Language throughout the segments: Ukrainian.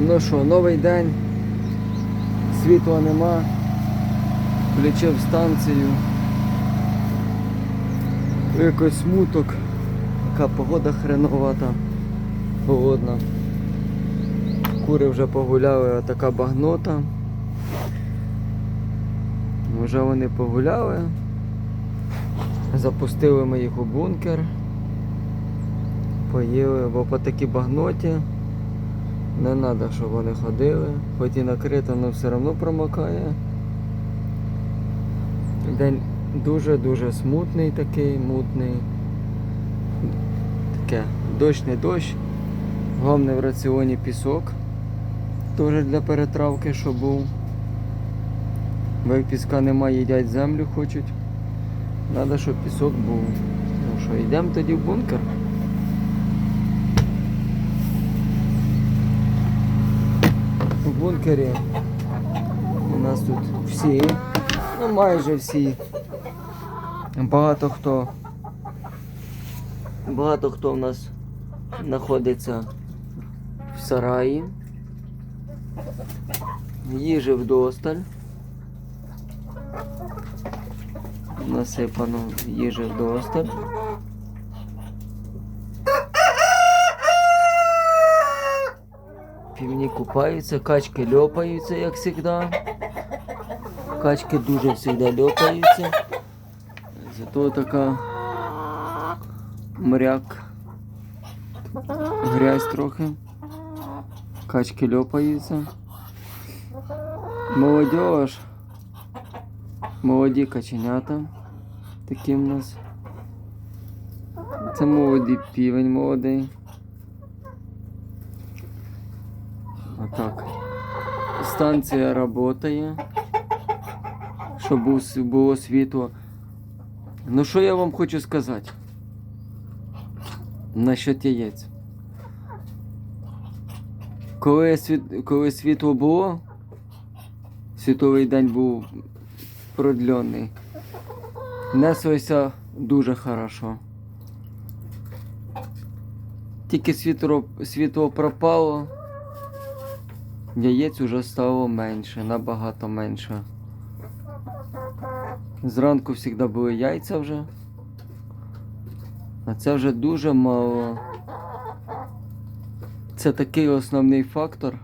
Ну що, новий день, світла нема, включив станцію. Якось смуток, така погода хреновата, холодна. Кури вже погуляли, а така багнота. Вже вони погуляли. Запустили ми їх у бункер. Поїли, бо по такій багноті не треба, щоб вони ходили. Хоч і накрито, але все одно промокає. День дуже-дуже смутний такий, мутний. Таке, дощ не дощ. Головне в раціоні пісок. Теж для перетравки, що був. Бо піска немає, їдять землю хочуть. Треба, щоб пісок був. Ну що, йдемо тоді в бункер. Бункері у нас тут всі, ну майже всі. Багато хто. Багато хто в нас знаходиться в сараї. Їжі вдосталь. Насипано їжі вдосталь. Півні купаються, качки льопаються, як завжди. Качки дуже завжди льопаються. Зато така мряк. Грязь трохи. Качки льопаються. Молодіж. Молоді каченята. Такі в нас. Це молодий півень молодий. Отак. Станція працює. Щоб було світло. Ну що я вам хочу сказати? Насчет яєць. Коли, світ... Коли світло було, світовий день був продлений. Неслося дуже хорошо. Тільки світло, світло пропало, яєць уже стало менше, набагато менше. Зранку завжди були яйця вже. А це вже дуже мало. Це такий основний фактор,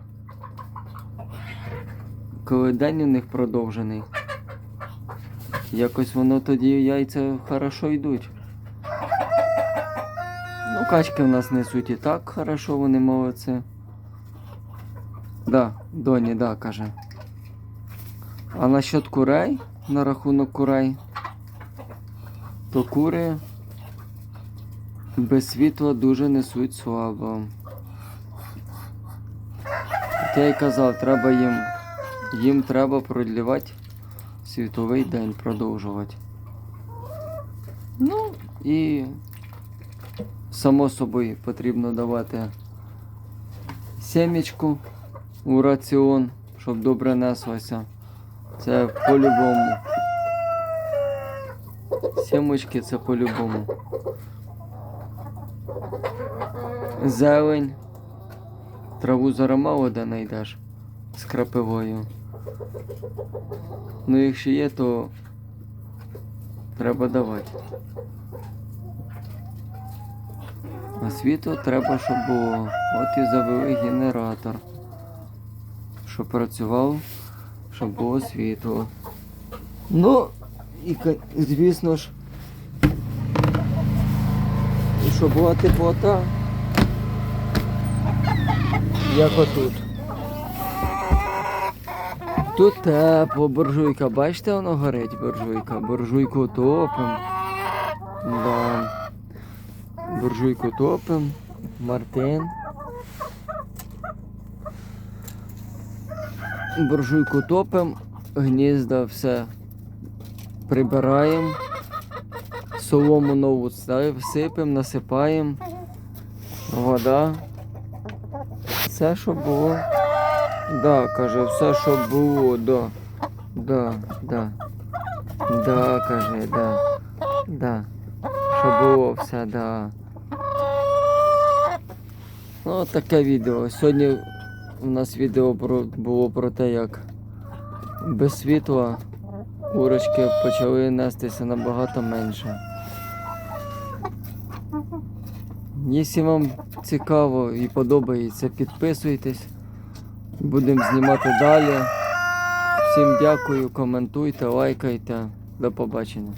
коли день у них продовжений. Якось воно тоді яйця хорошо йдуть. Ну, качки в нас несуть і так хорошо, вони молодці. Да, доні, да, каже. А насчет курей, на рахунок курей, то кури без світла дуже несуть слабо. Як я й казав, треба їм, їм треба продлівати світовий день продовжувати. Ну і само собою потрібно давати семечку у раціон, щоб добре неслося. Це по-любому. Семочки це по-любому. Зелень. Траву зараз мало де знайдеш з крапивою. Ну, якщо є, то треба давати. А світло треба, щоб було. От і завели генератор. Щоб працював, щоб було світло. Ну, і звісно ж, щоб була теплота, як отут. Тут тепло, буржуйка. Бачите, воно горить буржуйка. Буржуйку топим. Да. Буржуйку топим. Мартин. Буржуйку топим, гнізда все прибираємо. Солому нову сипемо, насипаємо. Вода. Все, що було. Да, каже, все, що було, да. Да, да. Да, каже, да. Да. Що було все, да. Ну, таке відео. Сьогодні у нас відео було про те, як без світла курочки почали нестися набагато менше. Якщо вам цікаво і подобається, підписуйтесь. Будемо знімати далі. Всім дякую, коментуйте, лайкайте. До побачення.